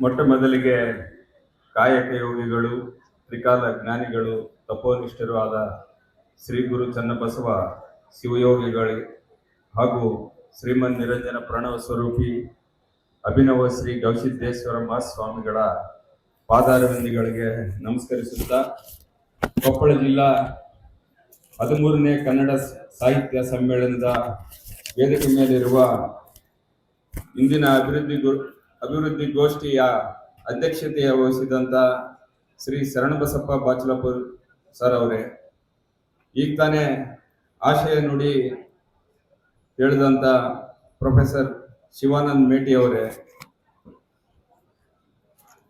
ಮೊಟ್ಟ ಮೊದಲಿಗೆ ಕಾಯಕ ಯೋಗಿಗಳು, ತ್ರಿಕಾಲ ಜ್ಞಾನಿಗಳು, ತಪೋನಿಷ್ಠರು ಆದ ಶ್ರೀ ಗುರು ಚನ್ನಬಸವ ಶಿವಯೋಗಿಗಳು ಹಾಗೂ ಶ್ರೀಮನ್ ನಿರಂಜನ ಪ್ರಣವ ಸ್ವರೂಪಿ ಅಭಿನವ ಶ್ರೀ ಗವಿಸಿದ್ದೇಶ್ವರ ಮಹಾಸ್ವಾಮಿಗಳ ಪಾದಾರವಿಂದಿಗಳಿಗೆ ನಮಸ್ಕರಿಸುತ್ತಾ ಕೊಪ್ಪಳ ಜಿಲ್ಲಾ ಹದಿಮೂರನೇ ಕನ್ನಡ ಸಾಹಿತ್ಯ ಸಮ್ಮೇಳನದ ವೇದಿಕೆ ಮೇಲಿರುವ ಇಂದಿನ ಅಭಿವೃದ್ಧಿ ಗೋ ಅಭಿವೃದ್ಧಿ ಗೋಷ್ಠಿಯ ಅಧ್ಯಕ್ಷತೆಯ ವಹಿಸಿದಂತ ಶ್ರೀ ಶರಣಬಸಪ್ಪ ಬಾಚಲಪುರ್ ಸರ್ ಅವರೇ, ಈಗ ತಾನೇ ಆಶಯ ನುಡಿ ಹೇಳಿದಂತ ಪ್ರೊಫೆಸರ್ ಶಿವಾನಂದ್ ಮೇಟಿ ಅವರೇ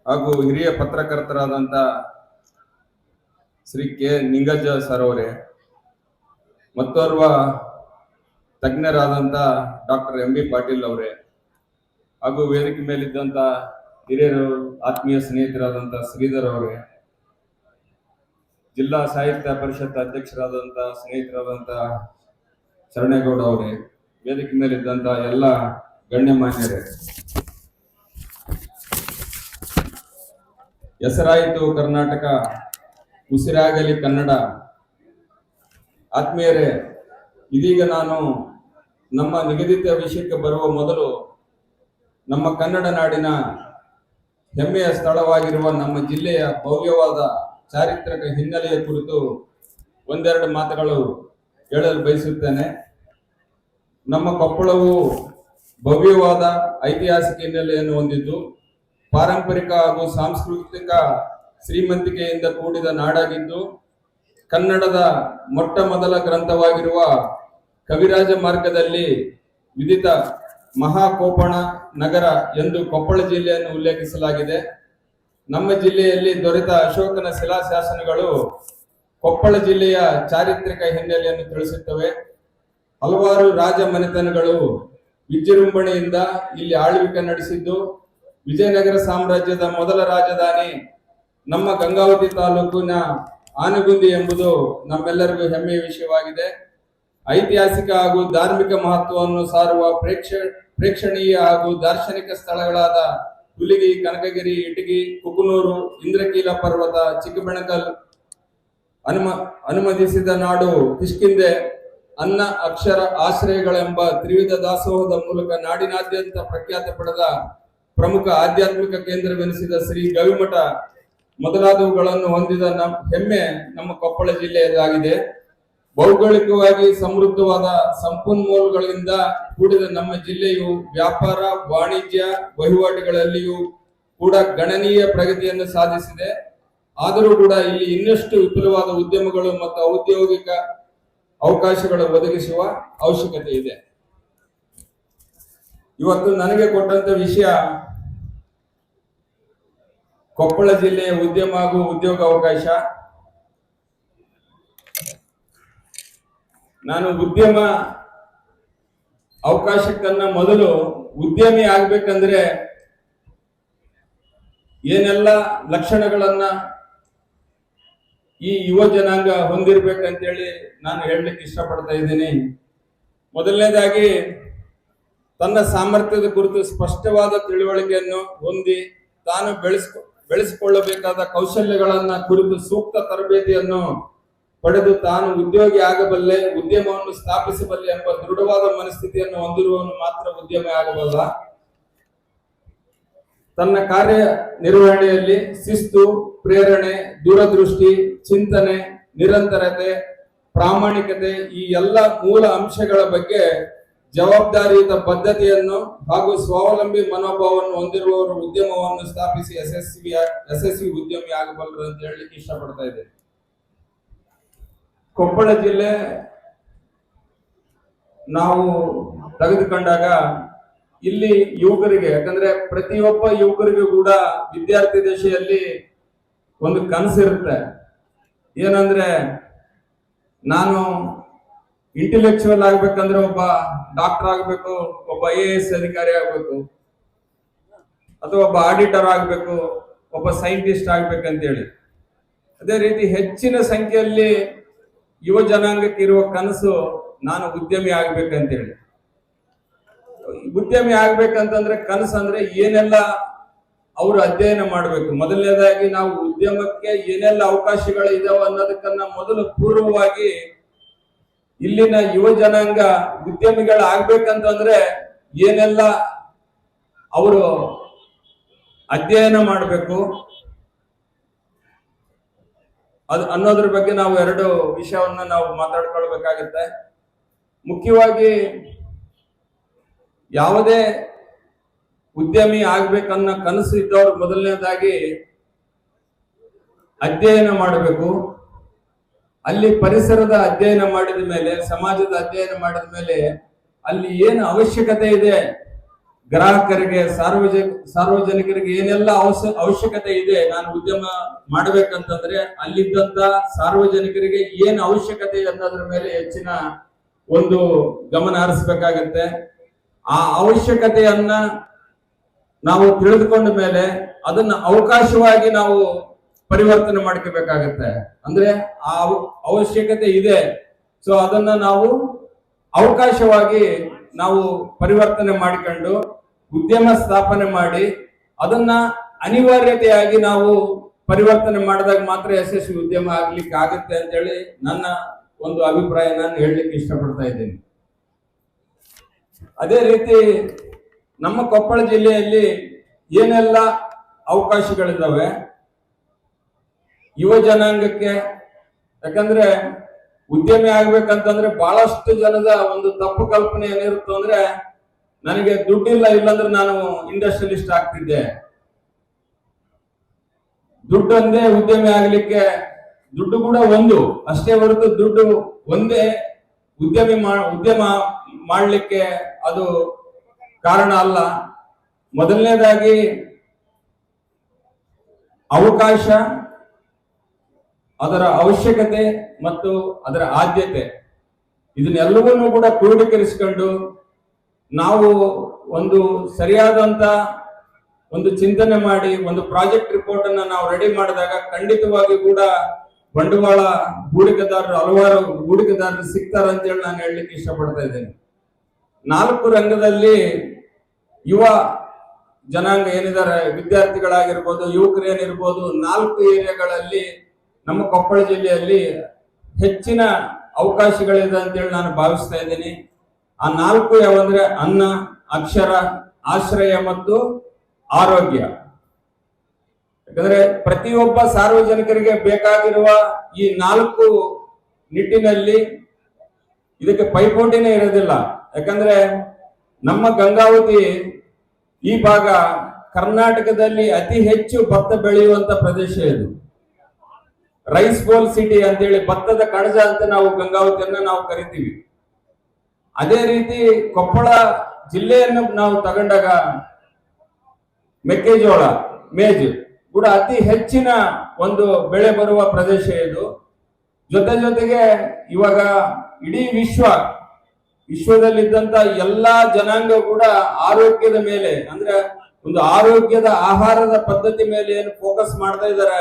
ಹಾಗೂ ಹಿರಿಯ ಪತ್ರಕರ್ತರಾದಂತ ಶ್ರೀ ಕೆ ನಿಂಗಜ್ಜ ಸರ್ ಅವರೇ, ಮತ್ತೋರ್ವ ತಜ್ಞರಾದಂತ ಡಾಕ್ಟರ್ ಎಂ ಬಿ ಪಾಟೀಲ್ ಅವರೇ. ಹಾಗೂ ವೇದಿಕೆ ಮೇಲಿದ್ದಂತ ಹಿರಿಯರು, ಆತ್ಮೀಯ ಸ್ನೇಹಿತರಾದಂತ ಶ್ರೀಧರ್ ಅವರೇ, ಜಿಲ್ಲಾ ಸಾಹಿತ್ಯ ಪರಿಷತ್ ಅಧ್ಯಕ್ಷರಾದಂತ ಸ್ನೇಹಿತರಾದಂತಹ ಶರಣೇಗೌಡ ಅವರೇ ವೇದಿಕೆ ಮೇಲಿದ್ದಂಥ ಎಲ್ಲ ಗಣ್ಯಮಾನ್ಯರೇ. ಹೆಸರಾಯಿತು ಕರ್ನಾಟಕ, ಉಸಿರಾಗಲಿ ಕನ್ನಡ. ಆತ್ಮೀಯರೇ, ಇದೀಗ ನಾನು ನಮ್ಮ ನಿಗದಿತ ವಿಷಯಕ್ಕೆ ಬರುವ ಮೊದಲು ನಮ್ಮ ಕನ್ನಡ ನಾಡಿನ ಹೆಮ್ಮೆಯ ಸ್ಥಳವಾಗಿರುವ ನಮ್ಮ ಜಿಲ್ಲೆಯ ಭವ್ಯವಾದ ಚಾರಿತ್ರಿಕ ಹಿನ್ನೆಲೆಯ ಕುರಿತು ಒಂದೆರಡು ಮಾತುಗಳು ಹೇಳಲು ಬಯಸುತ್ತೇನೆ. ನಮ್ಮ ಕೊಪ್ಪಳವು ಭವ್ಯವಾದ ಐತಿಹಾಸಿಕ ಹಿನ್ನೆಲೆಯನ್ನು ಹೊಂದಿದ್ದು, ಪಾರಂಪರಿಕ ಹಾಗೂ ಸಾಂಸ್ಕೃತಿಕ ಶ್ರೀಮಂತಿಕೆಯಿಂದ ಕೂಡಿದ ನಾಡಾಗಿದ್ದು, ಕನ್ನಡದ ಮೊಟ್ಟ ಮೊದಲ ಗ್ರಂಥವಾಗಿರುವ ಕವಿರಾಜ ಮಾರ್ಗದಲ್ಲಿ ವಿದಿತ ಮಹಾಕೋಪಣ ನಗರ ಎಂದು ಕೊಪ್ಪಳ ಜಿಲ್ಲೆಯನ್ನು ಉಲ್ಲೇಖಿಸಲಾಗಿದೆ. ನಮ್ಮ ಜಿಲ್ಲೆಯಲ್ಲಿ ದೊರೆತ ಅಶೋಕನ ಶಿಲಾಶಾಸನಗಳು ಕೊಪ್ಪಳ ಜಿಲ್ಲೆಯ ಚಾರಿತ್ರಿಕ ಹಿನ್ನೆಲೆಯನ್ನು ತಿಳಿಸುತ್ತವೆ. ಹಲವಾರು ರಾಜ ಮನೆತನಗಳು ವಿಜೃಂಭಣೆಯಿಂದ ಇಲ್ಲಿ ಆಳ್ವಿಕೆ ನಡೆಸಿದ್ದು, ವಿಜಯನಗರ ಸಾಮ್ರಾಜ್ಯದ ಮೊದಲ ರಾಜಧಾನಿ ನಮ್ಮ ಗಂಗಾವತಿ ತಾಲೂಕಿನ ಆನೆಗುಂದಿ ಎಂಬುದು ನಮ್ಮೆಲ್ಲರಿಗೂ ಹೆಮ್ಮೆಯ ವಿಷಯವಾಗಿದೆ. ಐತಿಹಾಸಿಕ ಹಾಗೂ ಧಾರ್ಮಿಕ ಮಹತ್ವವನ್ನು ಸಾರುವ ಪ್ರೇಕ್ಷ, ಪ್ರೇಕ್ಷಣೀಯ ಹಾಗೂ ದಾರ್ಶನಿಕ ಸ್ಥಳಗಳಾದ ಹುಲಿಗಿ, ಕನಕಗಿರಿ, ಇಟಗಿ, ಕುಕನೂರು, ಇಂದ್ರಕೀಲ ಪರ್ವತ ಚಿಕ್ಕಬೆಣಕಲ್ ಅನುಮ, ಅನುಮತಿಸಿದ ನಾಡು ಕಿಷ್ಕಿಂದೆ ಅನ್ನ, ಅಕ್ಷರ, ಆಶ್ರಯಗಳೆಂಬ ತ್ರಿವಿಧ ದಾಸೋಹದ ಮೂಲಕ ನಾಡಿನಾದ್ಯಂತ ಪ್ರಖ್ಯಾತಿ ಪಡೆದ ಪ್ರಮುಖ ಆಧ್ಯಾತ್ಮಿಕ ಕೇಂದ್ರವೆನಿಸಿದ ಶ್ರೀ ಗವಿಮಠ ಮೊದಲಾದವುಗಳನ್ನು ಹೊಂದಿದ ನಮ್ಮ ಹೆಮ್ಮೆ ನಮ್ಮ ಕೊಪ್ಪಳ ಜಿಲ್ಲೆಯದಾಗಿದೆ. ಭೌಗೋಳಿಕವಾಗಿ ಸಮೃದ್ಧವಾದ ಸಂಪನ್ಮೂಲಗಳಿಂದ ಕೂಡಿದ ನಮ್ಮ ಜಿಲ್ಲೆಯು ವ್ಯಾಪಾರ, ವಾಣಿಜ್ಯ, ವಹಿವಾಟುಗಳಲ್ಲಿಯೂ ಕೂಡ ಗಣನೀಯ ಪ್ರಗತಿಯನ್ನು ಸಾಧಿಸಿದೆ. ಆದರೂ ಕೂಡ ಇಲ್ಲಿ ಇನ್ನಷ್ಟು ವಿಪುಲವಾದ ಉದ್ಯಮಗಳು ಮತ್ತು ಔದ್ಯೋಗಿಕ ಅವಕಾಶಗಳು ಒದಗಿಸುವ ಅವಶ್ಯಕತೆ ಇದೆ. ಇವತ್ತು ನನಗೆ ಕೊಟ್ಟಂತ ವಿಷಯ ಕೊಪ್ಪಳ ಜಿಲ್ಲೆಯ ಉದ್ಯಮ ಹಾಗೂ ಉದ್ಯೋಗ ಅವಕಾಶ. ನಾನು ಉದ್ಯಮ ಅವಕಾಶಕ್ಕನ್ನ ಮೊದಲು ಉದ್ಯಮಿ ಆಗ್ಬೇಕಂದ್ರೆ ಏನೆಲ್ಲ ಲಕ್ಷಣಗಳನ್ನ ಈ ಯುವ ಜನಾಂಗ ಹೊಂದಿರ್ಬೇಕಂತೇಳಿ ನಾನು ಹೇಳಲಿಕ್ಕೆ ಇಷ್ಟಪಡ್ತಾ ಇದ್ದೀನಿ. ಮೊದಲನೇದಾಗಿ ತನ್ನ ಸಾಮರ್ಥ್ಯದ ಕುರಿತು ಸ್ಪಷ್ಟವಾದ ತಿಳುವಳಿಕೆಯನ್ನು ಹೊಂದಿ ತಾನು ಬೆಳೆಸ್ಕೊ, ಬೆಳೆಸಿಕೊಳ್ಳಬೇಕಾದ ಕೌಶಲ್ಯಗಳನ್ನ ಕುರಿತು ಸೂಕ್ತ ತರಬೇತಿಯನ್ನು ಪಡೆದು ತಾನು ಉದ್ಯೋಗಿ ಆಗಬಲ್ಲೆ, ಉದ್ಯಮವನ್ನು ಸ್ಥಾಪಿಸಬಲ್ಲೆ ಎಂಬ ದೃಢವಾದ ಮನಸ್ಥಿತಿಯನ್ನು ಹೊಂದಿರುವವನು ಮಾತ್ರ ಉದ್ಯಮಿ ಆಗಬಲ್ಲ. ತನ್ನ ಕಾರ್ಯ ನಿರ್ವಹಣೆಯಲ್ಲಿ ಶಿಸ್ತು, ಪ್ರೇರಣೆ, ದೂರದೃಷ್ಟಿ, ಚಿಂತನೆ, ನಿರಂತರತೆ, ಪ್ರಾಮಾಣಿಕತೆ ಈ ಎಲ್ಲ ಮೂಲ ಅಂಶಗಳ ಬಗ್ಗೆ ಜವಾಬ್ದಾರಿಯುತ ಬದ್ಧತೆಯನ್ನು ಹಾಗೂ ಸ್ವಾವಲಂಬಿ ಮನೋಭಾವವನ್ನು ಹೊಂದಿರುವವರು ಉದ್ಯಮವನ್ನು ಸ್ಥಾಪಿಸಿ ಯಶಸ್ವಿ ಯಶಸ್ವಿ ಉದ್ಯಮಿ ಆಗಬಲ್ಲರು ಅಂತ ಹೇಳಲಿಕ್ಕೆ ಇಷ್ಟಪಡ್ತಾ ಇದ್ದೇನೆ. ಕೊಪ್ಪಳ ಜಿಲ್ಲೆ ನಾವು ತೆಗೆದುಕೊಂಡಾಗ ಇಲ್ಲಿ ಯುವಕರಿಗೆ, ಯಾಕಂದ್ರೆ ಪ್ರತಿಯೊಬ್ಬ ಯುವಕರಿಗೂ ಕೂಡ ವಿದ್ಯಾರ್ಥಿ ದಶೆಯಲ್ಲಿ ಒಂದು ಕನಸಿರುತ್ತೆ ಏನಂದ್ರೆ ನಾನು ಇಂಟೆಲೆಕ್ಚುವಲ್ ಆಗ್ಬೇಕಂದ್ರೆ ಒಬ್ಬ ಡಾಕ್ಟರ್ ಆಗ್ಬೇಕು, ಒಬ್ಬ ಐ ಎ ಎಸ್ ಅಧಿಕಾರಿ ಆಗ್ಬೇಕು, ಅಥವಾ ಒಬ್ಬ ಆಡಿಟರ್ ಆಗ್ಬೇಕು, ಒಬ್ಬ ಸೈಂಟಿಸ್ಟ್ ಆಗ್ಬೇಕಂತೇಳಿ. ಅದೇ ರೀತಿ ಹೆಚ್ಚಿನ ಸಂಖ್ಯೆಯಲ್ಲಿ ಯುವ ಜನಾಂಗಕ್ಕೆ ಇರುವ ಕನಸು ನಾನು ಉದ್ಯಮಿ ಆಗ್ಬೇಕಂತೇಳಿ. ಉದ್ಯಮಿ ಆಗ್ಬೇಕಂತಂದ್ರೆ ಕನಸು ಅಂದ್ರೆ ಏನೆಲ್ಲ ಅವರು ಅಧ್ಯಯನ ಮಾಡಬೇಕು. ಮೊದಲನೇದಾಗಿ ನಾವು ಉದ್ಯಮಕ್ಕೆ ಏನೆಲ್ಲ ಅವಕಾಶಗಳು ಇದಾವೆ ಅನ್ನೋದಕ್ಕನ್ನ ಮೊದಲು ಪೂರ್ವವಾಗಿ ಇಲ್ಲಿನ ಯುವ ಜನಾಂಗ ಉದ್ಯಮಿಗಳು ಆಗ್ಬೇಕಂತಂದ್ರೆ ಏನೆಲ್ಲ ಅವರು ಅಧ್ಯಯನ ಮಾಡಬೇಕು ಅದು ಅನ್ನೋದ್ರ ಬಗ್ಗೆ ನಾವು ಎರಡು ವಿಷಯವನ್ನ ನಾವು ಮಾತಾಡ್ಕೊಳ್ಬೇಕಾಗತ್ತೆ. ಮುಖ್ಯವಾಗಿ ಯಾವುದೇ ಉದ್ಯಮಿ ಆಗ್ಬೇಕನ್ನ ಕನಸು ಇದ್ದವ್ರು ಮೊದಲನೇದಾಗಿ ಅಧ್ಯಯನ ಮಾಡಬೇಕು. ಅಲ್ಲಿ ಪರಿಸರದ ಅಧ್ಯಯನ ಮಾಡಿದ ಮೇಲೆ, ಸಮಾಜದ ಅಧ್ಯಯನ ಮಾಡಿದ ಮೇಲೆ ಅಲ್ಲಿ ಏನು ಅವಶ್ಯಕತೆ ಇದೆ ಗ್ರಾಹಕರಿಗೆ ಸಾರ್ವಜನಿಕ ಸಾರ್ವಜನಿಕರಿಗೆ ಏನೆಲ್ಲ ಅವಶ್ಯ ಅವಶ್ಯಕತೆ ಇದೆ, ನಾನು ಉದ್ಯಮ ಮಾಡ್ಬೇಕಂತಂದ್ರೆ ಅಲ್ಲಿದ್ದಂತ ಸಾರ್ವಜನಿಕರಿಗೆ ಏನು ಅವಶ್ಯಕತೆ ಅನ್ನೋದ್ರ ಮೇಲೆ ಹೆಚ್ಚಿನ ಒಂದು ಗಮನ ಹರಿಸ್ಬೇಕಾಗತ್ತೆ. ಆ ಅವಶ್ಯಕತೆಯನ್ನ ನಾವು ತಿಳಿದುಕೊಂಡ ಮೇಲೆ ಅದನ್ನ ಅವಕಾಶವಾಗಿ ನಾವು ಪರಿವರ್ತನೆ ಮಾಡ್ಕೋಬೇಕಾಗತ್ತೆ. ಅಂದ್ರೆ ಆ ಅವಶ್ಯಕತೆ ಇದೆ. ಸೊ ಅದನ್ನ ನಾವು ಅವಕಾಶವಾಗಿ ನಾವು ಪರಿವರ್ತನೆ ಮಾಡಿಕೊಂಡು ಉದ್ಯಮ ಸ್ಥಾಪನೆ ಮಾಡಿ ಅದನ್ನ ಅನಿವಾರ್ಯತೆಯಾಗಿ ನಾವು ಪರಿವರ್ತನೆ ಮಾಡಿದಾಗ ಮಾತ್ರ ಯಶಸ್ವಿ ಉದ್ಯಮ ಆಗ್ಲಿಕ್ಕೆ ಆಗುತ್ತೆ ಅಂತೇಳಿ ನನ್ನ ಒಂದು ಅಭಿಪ್ರಾಯ ನಾನು ಹೇಳಲಿಕ್ಕೆ ಇಷ್ಟಪಡ್ತಾ ಇದ್ದೀನಿ. ಅದೇ ರೀತಿ ನಮ್ಮ ಕೊಪ್ಪಳ ಜಿಲ್ಲೆಯಲ್ಲಿ ಏನೆಲ್ಲ ಅವಕಾಶಗಳಿದ್ದಾವೆ ಯುವ ಜನಾಂಗಕ್ಕೆ, ಯಾಕಂದ್ರೆ ಉದ್ಯಮಿ ಆಗ್ಬೇಕಂತಂದ್ರೆ ಬಹಳಷ್ಟು ಜನದ ಒಂದು ತಪ್ಪು ಕಲ್ಪನೆ ಏನಿರುತ್ತೆ ಅಂದ್ರೆ, ನನಗೆ ದುಡ್ಡಿಲ್ಲ ಇಲ್ಲಾಂದ್ರೆ ನಾನು ಇಂಡಸ್ಟ್ರಿಯಲಿಸ್ಟ್ ಆಗ್ತಿದ್ದೆ. ದುಡ್ಡು ಒಂದೇ ಉದ್ಯಮಿ ಆಗ್ಲಿಕ್ಕೆ ದುಡ್ಡು ಕೂಡ ಒಂದು. ಅಷ್ಟೇ ಹೊರತು ದುಡ್ಡು ಒಂದೇ ಉದ್ಯಮಿ ಉದ್ಯಮ ಮಾಡಲಿಕ್ಕೆ ಅದು ಕಾರಣ ಅಲ್ಲ. ಮೊದಲನೇದಾಗಿ ಅವಕಾಶ ಅದರ ಅವಶ್ಯಕತೆ ಮತ್ತು ಅದರ ಆದ್ಯತೆ. ಇದನ್ನೆಲ್ಲವನ್ನೂ ಕೂಡ ಕ್ರೋಢೀಕರಿಸಿಕೊಂಡು ನಾವು ಒಂದು ಸರಿಯಾದಂತ ಒಂದು ಚಿಂತನೆ ಮಾಡಿ, ಒಂದು ಪ್ರಾಜೆಕ್ಟ್ ರಿಪೋರ್ಟ್ ಅನ್ನ ನಾವು ರೆಡಿ ಮಾಡಿದಾಗ ಖಂಡಿತವಾಗಿ ಕೂಡ ಬಂಡವಾಳ ಹೂಡಿಕೆದಾರರು, ಹಲವಾರು ಹೂಡಿಕೆದಾರರು ಸಿಗ್ತಾರೆ ಅಂತೇಳಿ ನಾನು ಹೇಳಲಿಕ್ಕೆ ಇಷ್ಟಪಡ್ತಾ ಇದ್ದೇನೆ. ನಾಲ್ಕು ರಂಗದಲ್ಲಿ ಯುವ ಜನಾಂಗ ಏನಿದ್ದಾರೆ, ವಿದ್ಯಾರ್ಥಿಗಳಾಗಿರ್ಬೋದು, ಯುವಕರು ಏನಿರ್ಬೋದು, ನಾಲ್ಕು ಏರಿಯಾಗಳಲ್ಲಿ ನಮ್ಮ ಕೊಪ್ಪಳ ಜಿಲ್ಲೆಯಲ್ಲಿ ಹೆಚ್ಚಿನ ಅವಕಾಶಗಳಿದೆ ಅಂತೇಳಿ ನಾನು ಭಾವಿಸ್ತಾ ಇದ್ದೀನಿ. ಆ ನಾಲ್ಕು ಯಾವಂದ್ರೆ ಅನ್ನ, ಅಕ್ಷರ, ಆಶ್ರಯ ಮತ್ತು ಆರೋಗ್ಯ. ಯಾಕಂದ್ರೆ ಪ್ರತಿಯೊಬ್ಬ ಸಾರ್ವಜನಿಕರಿಗೆ ಬೇಕಾಗಿರುವ ಈ ನಾಲ್ಕು ನಿಟ್ಟಿನಲ್ಲಿ ಇದಕ್ಕೆ ಪೈಪೋಟಿನೇ ಇರೋದಿಲ್ಲ. ಯಾಕಂದ್ರೆ ನಮ್ಮ ಗಂಗಾವತಿ ಈ ಭಾಗ ಕರ್ನಾಟಕದಲ್ಲಿ ಅತಿ ಹೆಚ್ಚು ಭತ್ತ ಬೆಳೆಯುವಂತ ಪ್ರದೇಶ ಇದು. ರೈಸ್ ಬೋಲ್ ಸಿಟಿ ಅಂತೇಳಿ ಭತ್ತದ ಕಣಜ ಅಂತ ನಾವು ಗಂಗಾವತಿಯನ್ನ ನಾವು ಕರಿತೀವಿ. ಅದೇ ರೀತಿ ಕೊಪ್ಪಳ ಜಿಲ್ಲೆಯನ್ನು ನಾವು ತಗೊಂಡಾಗ ಮೆಕ್ಕೆಜೋಳ, ಮೇಜು ಕೂಡ ಅತಿ ಹೆಚ್ಚಿನ ಒಂದು ಬೆಳೆ ಬರುವ ಪ್ರದೇಶ ಇದು. ಜೊತೆ ಜೊತೆಗೆ ಇವಾಗ ಇಡೀ ವಿಶ್ವ, ವಿಶ್ವದಲ್ಲಿದ್ದಂತ ಎಲ್ಲಾ ಜನಾಂಗ ಕೂಡ ಆರೋಗ್ಯದ ಮೇಲೆ, ಅಂದ್ರೆ ಒಂದು ಆರೋಗ್ಯದ ಆಹಾರದ ಪದ್ಧತಿ ಮೇಲೆ ಏನು ಫೋಕಸ್ ಮಾಡ್ತಾ ಇದ್ದಾರೆ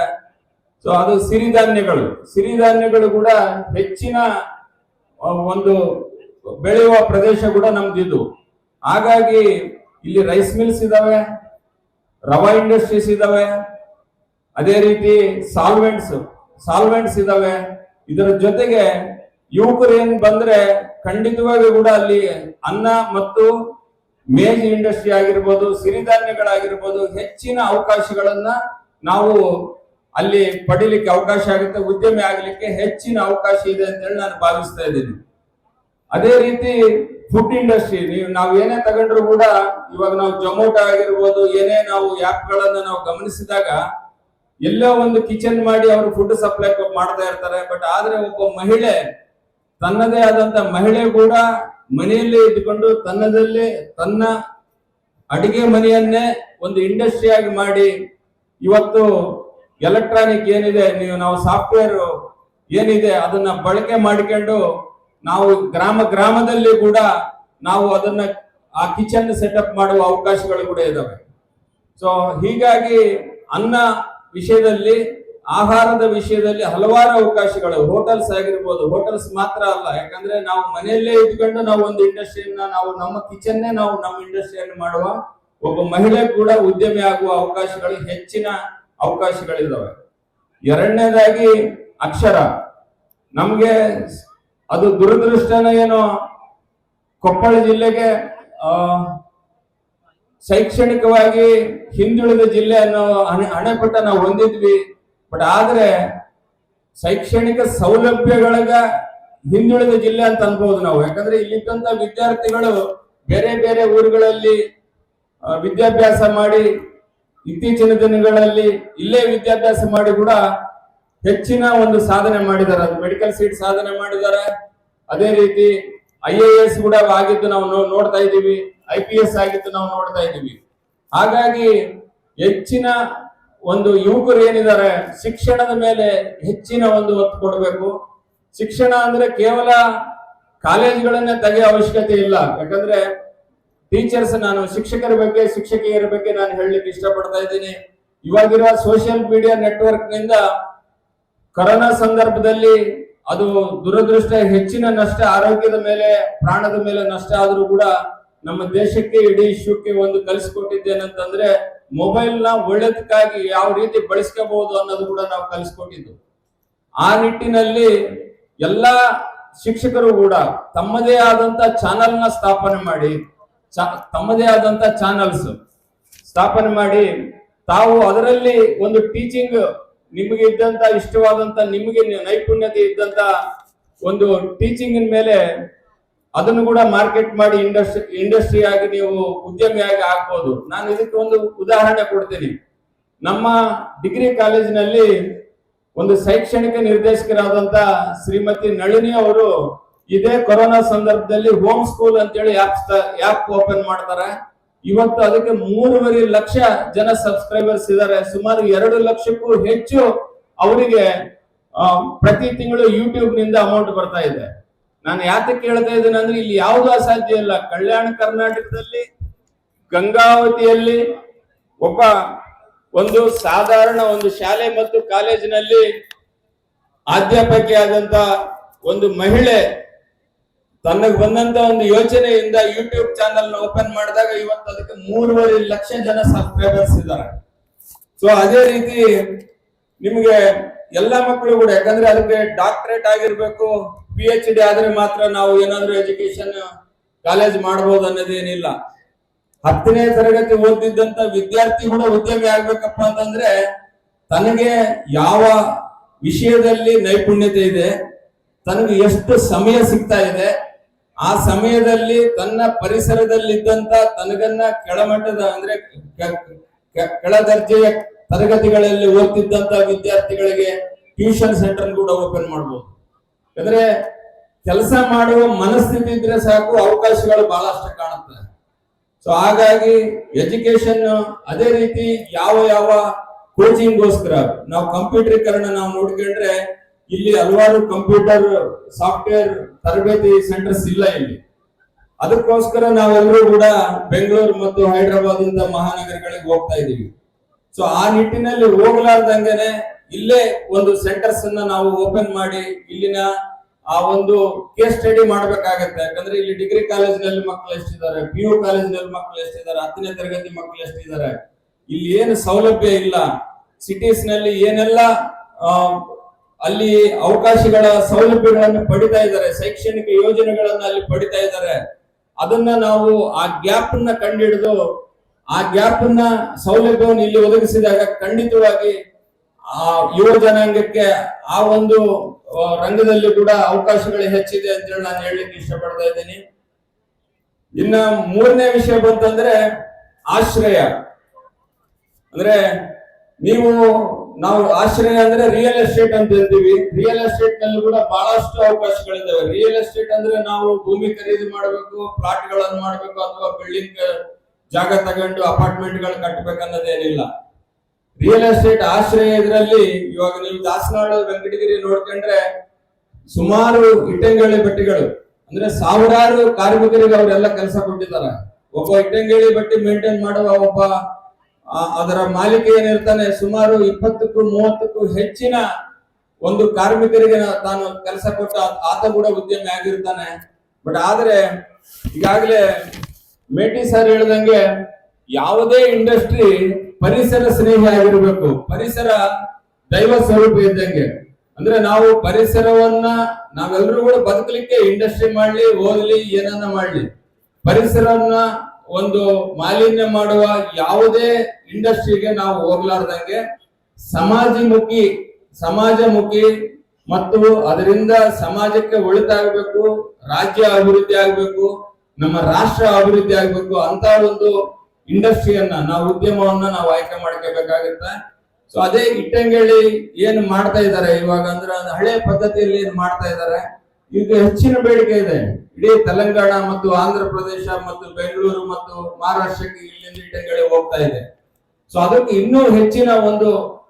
ಸೊ ಅದು ಸಿರಿಧಾನ್ಯಗಳು. ಸಿರಿಧಾನ್ಯಗಳು ಕೂಡ ಹೆಚ್ಚಿನ ಒಂದು ಬೆಳೆಯುವ ಪ್ರದೇಶ ಕೂಡ ನಮ್ದಿದು. ಹಾಗಾಗಿ ಇಲ್ಲಿ ರೈಸ್ ಮಿಲ್ಸ್ ಇದಾವೆ, ರವಾ ಇಂಡಸ್ಟ್ರೀಸ್ ಇದಾವೆ, ಅದೇ ರೀತಿ ಸಾಲ್ವೆಂಟ್ಸ್ ಸಾಲ್ವೆಂಟ್ಸ್ ಇದಾವೆ. ಇದರ ಜೊತೆಗೆ ಯುವಕರು ಬಂದ್ರೆ ಖಂಡಿತವಾಗಿ ಕೂಡ ಅಲ್ಲಿ ಅನ್ನ ಮತ್ತು ಮೇಜ್ ಇಂಡಸ್ಟ್ರಿ ಆಗಿರ್ಬೋದು, ಸಿರಿಧಾನ್ಯಗಳಾಗಿರ್ಬೋದು ಹೆಚ್ಚಿನ ಅವಕಾಶಗಳನ್ನ ನಾವು ಅಲ್ಲಿ ಪಡಿಲಿಕ್ಕೆ ಅವಕಾಶ ಆಗುತ್ತೆ, ಉದ್ಯಮಿ ಆಗಲಿಕ್ಕೆ ಹೆಚ್ಚಿನ ಅವಕಾಶ ಇದೆ ಅಂತೇಳಿ ನಾನು ಭಾವಿಸ್ತಾ ಇದ್ದೀನಿ. ಅದೇ ರೀತಿ ಫುಡ್ ಇಂಡಸ್ಟ್ರಿ ನೀವು, ನಾವು ಏನೇ ತಗೊಂಡ್ರು ಕೂಡ ಇವಾಗ ನಾವು ಜೊಮೊಟೊ ಆಗಿರ್ಬೋದು, ಏನೇ ನಾವು ಗಳನ್ನ ನಾವು ಗಮನಿಸಿದಾಗ ಎಲ್ಲೋ ಒಂದು ಕಿಚನ್ ಮಾಡಿ ಅವರು ಫುಡ್ ಸಪ್ಲೈ ಮಾಡ್ತಾ ಇರ್ತಾರೆ. ಬಟ್ ಆದ್ರೆ ಒಬ್ಬ ಮಹಿಳೆ, ತನ್ನದೇ ಆದಂತ ಮಹಿಳೆ ಕೂಡ ಮನೆಯಲ್ಲೇ ಇದ್ಕೊಂಡು ತನ್ನದಲ್ಲೇ ತನ್ನ ಅಡಿಗೆ ಮನೆಯನ್ನೇ ಒಂದು ಇಂಡಸ್ಟ್ರಿ ಆಗಿ ಮಾಡಿ ಇವತ್ತು ಎಲೆಕ್ಟ್ರಾನಿಕ್ ಏನಿದೆ, ನೀವು ನಾವು ಸಾಫ್ಟ್ವೇರ್ ಏನಿದೆ ಅದನ್ನ ಬಳಕೆ ಮಾಡಿಕೊಂಡು ನಾವು ಗ್ರಾಮ ಗ್ರಾಮದಲ್ಲಿ ಕೂಡ ನಾವು ಅದನ್ನ ಆ ಕಿಚನ್ ಸೆಟಪ್ ಮಾಡುವ ಅವಕಾಶಗಳು ಕೂಡ ಇದಾವೆ. ಸೊ ಹೀಗಾಗಿ ಅನ್ನ ವಿಷಯದಲ್ಲಿ, ಆಹಾರದ ವಿಷಯದಲ್ಲಿ ಹಲವಾರು ಅವಕಾಶಗಳು. ಹೋಟೆಲ್ಸ್ ಆಗಿರ್ಬೋದು ಹೋಟೆಲ್ಸ್ ಮಾತ್ರ ಅಲ್ಲ. ಯಾಕಂದ್ರೆ ನಾವು ಮನೆಯಲ್ಲೇ ಇದ್ಕೊಂಡು ನಾವು ಒಂದು ಇಂಡಸ್ಟ್ರಿಯನ್ನ ನಾವು ನಮ್ಮ ಕಿಚನ್ನೇ ನಾವು ನಮ್ಮ ಇಂಡಸ್ಟ್ರಿಯನ್ನು ಮಾಡುವ ಒಬ್ಬ ಮಹಿಳೆ ಕೂಡ ಉದ್ಯಮಿ ಆಗುವ ಅವಕಾಶಗಳು ಹೆಚ್ಚಿನ ಅವಕಾಶಗಳಿದಾವೆ. ಎರಡನೇದಾಗಿ ಅಕ್ಷರ. ನಮಗೆ ಅದು ದುರದೃಷ್ಟನ ಏನು ಕೊಪ್ಪಳ ಜಿಲ್ಲೆಗೆ ಶೈಕ್ಷಣಿಕವಾಗಿ ಹಿಂದುಳಿದ ಜಿಲ್ಲೆ ಅನ್ನೋ ಹಣೆ ಹಣೆಪಟ್ಟ ನಾವು ಹೊಂದಿದ್ವಿ. ಬಟ್ ಆದ್ರೆ ಶೈಕ್ಷಣಿಕ ಸೌಲಭ್ಯಗಳಗ ಹಿಂದುಳಿದ ಜಿಲ್ಲೆ ಅಂತ ಅನ್ಬೋದು ನಾವು. ಯಾಕಂದ್ರೆ ಇಲ್ಲಿದ್ದಂತ ವಿದ್ಯಾರ್ಥಿಗಳು ಬೇರೆ ಬೇರೆ ಊರುಗಳಲ್ಲಿ ವಿದ್ಯಾಭ್ಯಾಸ ಮಾಡಿ ಇತ್ತೀಚಿನ ದಿನಗಳಲ್ಲಿ ಇಲ್ಲೇ ವಿದ್ಯಾಭ್ಯಾಸ ಮಾಡಿ ಕೂಡ ಹೆಚ್ಚಿನ ಒಂದು ಸಾಧನೆ ಮಾಡಿದ್ದಾರೆ. ಅದು ಮೆಡಿಕಲ್ ಸೀಟ್ ಸಾಧನೆ ಮಾಡಿದ್ದಾರೆ. ಅದೇ ರೀತಿ ಐ ಎ ಎಸ್ ಕೂಡ ಆಗಿದ್ದು ನಾವು ನೋಡ್ತಾ ಇದ್ದೀವಿ. ಐ ಪಿ ಎಸ್ ಆಗಿದ್ದು ನಾವು ನೋಡ್ತಾ ಇದ್ದೀವಿ. ಹಾಗಾಗಿ ಹೆಚ್ಚಿನ ಒಂದು ಯುವಕರು ಏನಿದ್ದಾರೆ, ಶಿಕ್ಷಣದ ಮೇಲೆ ಹೆಚ್ಚಿನ ಒಂದು ಒತ್ತು ಕೊಡಬೇಕು. ಶಿಕ್ಷಣ ಅಂದ್ರೆ ಕೇವಲ ಕಾಲೇಜ್ಗಳನ್ನೇ ತೆಗೆಯೋ ಅವಶ್ಯಕತೆ ಇಲ್ಲ. ಯಾಕಂದ್ರೆ ಟೀಚರ್ಸ್ ನಾನು ಶಿಕ್ಷಕರ ಬಗ್ಗೆ, ಶಿಕ್ಷಕಿಯರ ಬಗ್ಗೆ ನಾನು ಹೇಳಲಿಕ್ಕೆ ಇಷ್ಟಪಡ್ತಾ ಇದ್ದೀನಿ. ಇವಾಗಿರುವ ಸೋಷಿಯಲ್ ಮೀಡಿಯಾ ನೆಟ್ವರ್ಕ್ನಿಂದ ಕೊರೋನಾ ಸಂದರ್ಭದಲ್ಲಿ ಅದು ದುರದೃಷ್ಟ, ಹೆಚ್ಚಿನ ನಷ್ಟ, ಆರೋಗ್ಯದ ಮೇಲೆ, ಪ್ರಾಣದ ಮೇಲೆ ನಷ್ಟ ಆದರೂ ಕೂಡ ನಮ್ಮ ದೇಶಕ್ಕೆ ಇಡೀ ವಿಶ್ವಕ್ಕೆ ಒಂದು ಕಲಿಸ್ಕೊಟ್ಟಿದ್ದೇನಂತಂದ್ರೆ ಮೊಬೈಲ್ನ ಒಳ್ಳೆದಕ್ಕಾಗಿ ಯಾವ ರೀತಿ ಬಳಸ್ಕೋಬಹುದು ಅನ್ನೋದು ಕೂಡ ನಾವು ಕಲಿಸ್ಕೊಟ್ಟಿದ್ದು. ಆ ನಿಟ್ಟಿನಲ್ಲಿ ಎಲ್ಲಾ ಶಿಕ್ಷಕರು ಕೂಡ ತಮ್ಮದೇ ಆದಂತ ಚಾನಲ್ನ ಸ್ಥಾಪನೆ ಮಾಡಿ ತಮ್ಮದೇ ಆದಂತ ಚಾನಲ್ಸ್ ಸ್ಥಾಪನೆ ಮಾಡಿ, ತಾವು ಅದರಲ್ಲಿ ಒಂದು ಟೀಚಿಂಗ್ ನಿಮಗೆ ಇದ್ದಂತ, ಇಷ್ಟವಾದಂತ, ನಿಮಗೆ ನೈಪುಣ್ಯತೆ ಇದ್ದಂತ ಒಂದು ಟೀಚಿಂಗ್ ಮೇಲೆ ಅದನ್ನು ಕೂಡ ಮಾರ್ಕೆಟ್ ಮಾಡಿ ಇಂಡಸ್ಟ್ರಿ ಇಂಡಸ್ಟ್ರಿ ಆಗಿ ನೀವು ಉದ್ಯಮಿಯಾಗಿ ಆಗ್ಬೋದು. ನಾನು ಇದಕ್ಕೆ ಒಂದು ಉದಾಹರಣೆ ಕೊಡ್ತೀನಿ. ನಮ್ಮ ಡಿಗ್ರಿ ಕಾಲೇಜಿನಲ್ಲಿ ಒಂದು ಶೈಕ್ಷಣಿಕ ನಿರ್ದೇಶಕರಾದಂತ ಶ್ರೀಮತಿ ನಳಿನಿ ಅವರು ಇದೇ ಕೊರೋನಾ ಸಂದರ್ಭದಲ್ಲಿ ಹೋಮ್ ಸ್ಕೂಲ್ ಅಂತೇಳಿ ಆಪ್ ಆಪ್ ಓಪನ್ ಮಾಡ್ತಾರೆ? ಇವತ್ತು ಅದಕ್ಕೆ ಮೂರುವರೆ ಲಕ್ಷ ಜನ ಸಬ್ಸ್ಕ್ರೈಬರ್ಸ್ ಇದ್ದಾರೆ ಸುಮಾರು ಎರಡು ಲಕ್ಷಕ್ಕೂ ಹೆಚ್ಚು ಅವರಿಗೆ ಪ್ರತಿ ತಿಂಗಳು ಯೂಟ್ಯೂಬ್ನಿಂದ ಅಮೌಂಟ್ ಬರ್ತಾ ಇದೆ. ನಾನು ಯಾತಕ್ಕೆ ಹೇಳ್ತಾ ಇದ್ದೇನೆ ಅಂದ್ರೆ ಇಲ್ಲಿ ಯಾವುದು ಅಸಾಧ್ಯ ಇಲ್ಲ. ಕಲ್ಯಾಣ ಕರ್ನಾಟಕದಲ್ಲಿ, ಗಂಗಾವತಿಯಲ್ಲಿ ಒಬ್ಬ ಒಂದು ಸಾಧಾರಣ ಒಂದು ಶಾಲೆ ಮತ್ತು ಕಾಲೇಜಿನಲ್ಲಿ ಅಧ್ಯಾಪಕಿಯಾದಂತ ಒಂದು ಮಹಿಳೆ ತನಗೆ ಬಂದಂತ ಒಂದು ಯೋಚನೆಯಿಂದ ಯೂಟ್ಯೂಬ್ ಚಾನೆಲ್ ಓಪನ್ ಮಾಡಿದಾಗ ಇವತ್ತು ಅದಕ್ಕೆ ಮೂರುವರೆ ಲಕ್ಷ ಜನ ಸಬ್ಸ್ಕ್ರೈಬರ್ಸ್ ಇದ್ದಾರೆ. ಸೊ ಅದೇ ರೀತಿ ನಿಮಗೆ ಎಲ್ಲ ಮಕ್ಕಳು ಕೂಡ, ಯಾಕಂದ್ರೆ ಅದಕ್ಕೆ ಡಾಕ್ಟರೇಟ್ ಆಗಿರ್ಬೇಕು ಪಿ ಎಚ್ ಡಿ ಆದ್ರೆ ಮಾತ್ರ ನಾವು ಏನಾದ್ರೂ ಎಜುಕೇಶನ್ ಕಾಲೇಜ್ ಮಾಡಬಹುದು ಅನ್ನೋದೇನಿಲ್ಲ. ಹತ್ತನೇ ತರಗತಿ ಓದಿದ್ದಂತ ವಿದ್ಯಾರ್ಥಿ ಕೂಡ ಉದ್ಯಮಿ ಆಗ್ಬೇಕಪ್ಪ ಅಂತಂದ್ರೆ ತನಗೆ ಯಾವ ವಿಷಯದಲ್ಲಿ ನೈಪುಣ್ಯತೆ ಇದೆ, ತನಗೆ ಎಷ್ಟು ಸಮಯ ಸಿಗ್ತಾ ಇದೆ ಆ ಸಮಯದಲ್ಲಿ ತನ್ನ ಪರಿಸರದಲ್ಲಿದ್ದಂತ ತನಗನ್ನ ಕೆಳಮಟ್ಟದ ಅಂದ್ರೆ ಕೆಳ ದರ್ಜೆಯ ತರಗತಿಗಳಲ್ಲಿ ಓದ್ತಿದ್ದಂತ ವಿದ್ಯಾರ್ಥಿಗಳಿಗೆ ಟ್ಯೂಷನ್ ಸೆಂಟರ್ ಕೂಡ ಓಪನ್ ಮಾಡಬಹುದು ಅಂದ್ರೆ ಕೆಲಸ ಮಾಡುವ ಮನಸ್ಥಿತಿ ಇದ್ರೆ ಸಾಕು, ಅವಕಾಶಗಳು ಬಹಳಷ್ಟು ಕಾಣುತ್ತೆ ಸೊ ಹಾಗಾಗಿ ಎಜುಕೇಶನ್ ಅದೇ ರೀತಿ ಯಾವ ಯಾವ ಕೋಚಿಂಗ್ಗೋಸ್ಕರ ನಾವು ಕಂಪ್ಯೂಟರೀಕರಣ ನಾವು ನೋಡ್ಕೊಂಡ್ರೆ ಇಲ್ಲಿ ಹಲವಾರು ಕಂಪ್ಯೂಟರ್ ಸಾಫ್ಟ್ವೇರ್ ತರಬೇತಿ ಸೆಂಟರ್ಸ್ ಇಲ್ಲ ಇಲ್ಲಿ. ಅದಕ್ಕೋಸ್ಕರ ನಾವೆಲ್ಲರೂ ಕೂಡ ಬೆಂಗಳೂರು ಮತ್ತು ಹೈದರಾಬಾದ್ ಇಂದ ಮಹಾನಗರಗಳಿಗೆ ಹೋಗ್ತಾ ಇದ್ದೀವಿ. ಸೊ ಆ ನಿಟ್ಟಿನಲ್ಲಿ ಹೋಗ್ಲಾರ್ದಂಗೆ ಇಲ್ಲೇ ಒಂದು ಸೆಂಟರ್ಸ್ ಅನ್ನ ನಾವು ಓಪನ್ ಮಾಡಿ ಇಲ್ಲಿನ ಆ ಒಂದು ಕೇಸ್ ಸ್ಟಡಿ ಮಾಡ್ಬೇಕಾಗತ್ತೆ. ಯಾಕಂದ್ರೆ ಇಲ್ಲಿ ಡಿಗ್ರಿ ಕಾಲೇಜ್ನಲ್ಲಿ ಮಕ್ಕಳು ಎಷ್ಟಿದ್ದಾರೆ ಪಿ ಯು ಕಾಲೇಜ್ನಲ್ಲಿ ಮಕ್ಕಳು ಎಷ್ಟಿದ್ದಾರೆ, ಹತ್ತನೇ ತರಗತಿ ಮಕ್ಕಳು ಎಷ್ಟಿದ್ದಾರೆ, ಇಲ್ಲಿ ಏನು ಸೌಲಭ್ಯ ಇಲ್ಲ. ಸಿಟೀಸ್ನಲ್ಲಿ ಏನೆಲ್ಲ ಅಲ್ಲಿ ಅವಕಾಶಗಳ ಸೌಲಭ್ಯಗಳನ್ನು ಪಡಿತಾ ಇದ್ದಾರೆ, ಶೈಕ್ಷಣಿಕ ಯೋಜನೆಗಳನ್ನ ಅಲ್ಲಿ ಪಡಿತಾ ಇದ್ದಾರೆ. ಅದನ್ನ ನಾವು ಆ ಗ್ಯಾಪ್ ಅನ್ನ ಕಂಡುಹಿಡಿದು ಆ ಗ್ಯಾಪ್ ಅನ್ನ ಸೌಲಭ್ಯವನ್ನು ಇಲ್ಲಿ ಒದಗಿಸಿದಾಗ ಖಂಡಿತವಾಗಿ ಆ ಯುವ ಜನಾಂಗಕ್ಕೆ ಆ ಒಂದು ರಂಗದಲ್ಲಿ ಕೂಡ ಅವಕಾಶಗಳು ಹೆಚ್ಚಿದೆ ಅಂತ ಹೇಳಿ ನಾನು ಹೇಳಲಿಕ್ಕೆ ಇಷ್ಟಪಡ್ತಾ ಇದ್ದೀನಿ. ಇನ್ನ ಮೂರನೇ ವಿಷಯ ಬಂತಂದ್ರೆ ಆಶ್ರಯ. ಅಂದ್ರೆ ನೀವು ನಾವು ಆಶ್ರಯ ಅಂದ್ರೆ ರಿಯಲ್ ಎಸ್ಟೇಟ್ ಅಂತ ಹೇಳ್ತೀವಿ. ರಿಯಲ್ ಎಸ್ಟೇಟ್ನಲ್ಲಿ ಕೂಡ ಬಹಳಷ್ಟು ಅವಕಾಶಗಳಿದ್ದಾವೆ. ರಿಯಲ್ ಎಸ್ಟೇಟ್ ಅಂದ್ರೆ ನಾವು ಭೂಮಿ ಖರೀದಿ ಮಾಡಬೇಕು ಪ್ಲಾಟ್ಗಳನ್ನು ಮಾಡಬೇಕು ಅಥವಾ ಬಿಲ್ಡಿಂಗ್ ಜಾಗ ತಗೊಂಡು ಅಪಾರ್ಟ್ಮೆಂಟ್ಗಳು ಕಟ್ಟಬೇಕನ್ನೋದೇನಿಲ್ಲ ರಿಯಲ್ ಎಸ್ಟೇಟ್ ಆಶ್ರಯ ಇದರಲ್ಲಿ ಇವಾಗ ನೀವು ದಾಸನಾಳು, ವೆಂಕಟಗಿರಿ ನೋಡ್ಕೊಂಡ್ರೆ ಸುಮಾರು ಇಟ್ಟಂಗಳಿ ಬಟ್ಟೆಗಳು ಅಂದ್ರೆ ಸಾವಿರಾರು ಕಾರ್ಮಿಕರಿಗೆ ಅವರೆಲ್ಲ ಕೆಲಸ ಕೊಟ್ಟಿದ್ದಾರೆ. ಒಬ್ಬ ಇಟ್ಟಂಗಳಿ ಬಟ್ಟಿ ಮೇಂಟೈನ್ ಮಾಡುವ ಒಬ್ಬ ಅದರ ಮಾಲೀಕ ಏನಿರ್ತಾನೆ, ಸುಮಾರು ಇಪ್ಪತ್ತಕ್ಕೂ ಮೂವತ್ತಕ್ಕೂ ಹೆಚ್ಚಿನ ಒಂದು ಕಾರ್ಮಿಕರಿಗೆ ತಾನು ಕೆಲಸ ಕೊಟ್ಟ ಆತ ಕೂಡ ಉದ್ಯಮಿ ಆಗಿರ್ತಾನೆ. ಬಟ್ ಆದ್ರೆ, ಈಗಾಗಲೇ ಮೇಟಿ ಸರ್ ಹೇಳ್ದಂಗೆ ಯಾವುದೇ ಇಂಡಸ್ಟ್ರಿ ಪರಿಸರ ಸ್ನೇಹಿ ಆಗಿರ್ಬೇಕು. ಪರಿಸರ ದೈವ ಸ್ವರೂಪ ಇದ್ದಂಗೆ. ಅಂದ್ರೆ ನಾವು ಪರಿಸರವನ್ನ ನಾವೆಲ್ಲರೂ ಕೂಡ ಬದುಕಲಿಕ್ಕೆ ಇಂಡಸ್ಟ್ರಿ ಮಾಡ್ಲಿ, ಓದ್ಲಿ, ಏನನ್ನ ಮಾಡ್ಲಿ. ಪರಿಸರವನ್ನ ಒಂದು ಮಾಲಿನ್ಯ ಮಾಡುವ ಯಾವುದೇ ಇಂಡಸ್ಟ್ರಿಗೆ ನಾವು ಹೋಗ್ಲಾರ್ದಂಗೆ ಸಮಾಜಮುಖಿ ಸಮಾಜಮುಖಿ ಮತ್ತು ಅದರಿಂದ ಸಮಾಜಕ್ಕೆ ಒಳಿತಾಗಬೇಕು, ರಾಜ್ಯ ಅಭಿವೃದ್ಧಿ ಆಗ್ಬೇಕು, ನಮ್ಮ ರಾಷ್ಟ್ರ ಅಭಿವೃದ್ಧಿ ಆಗ್ಬೇಕು ಅಂತ ಒಂದು ಇಂಡಸ್ಟ್ರಿಯನ್ನ ನಾವು ಉದ್ಯಮವನ್ನ ನಾವು ಆಯ್ಕೆ ಮಾಡ್ಕೋಬೇಕಾಗತ್ತೆ. ಸೊ ಅದೇ ಇಟ್ಟಂಗೇಳಿ ಏನ್ ಮಾಡ್ತಾ ಇದ್ದಾರೆ ಇವಾಗ ಅಂದ್ರೆ ಅದು ಹಳೆ ಪದ್ಧತಿಯಲ್ಲಿ ಏನ್ ಮಾಡ್ತಾ ಇದ್ದಾರೆ ಈಗ ಹೆಚ್ಚಿನ ಬೇಡಿಕೆ ಇದೆ. ಇಡೀ ತೆಲಂಗಾಣ ಮತ್ತು ಆಂಧ್ರ ಪ್ರದೇಶ ಮತ್ತು ಬೆಂಗಳೂರು ಮತ್ತು ಮಹಾರಾಷ್ಟ್ರಕ್ಕೆ ಇಲ್ಲಿಂದ ಹೋಗ್ತಾ ಇದೆ. ಸೊ ಅದಕ್ಕೆ ಇನ್ನೂ ಹೆಚ್ಚಿನ ಒಂದು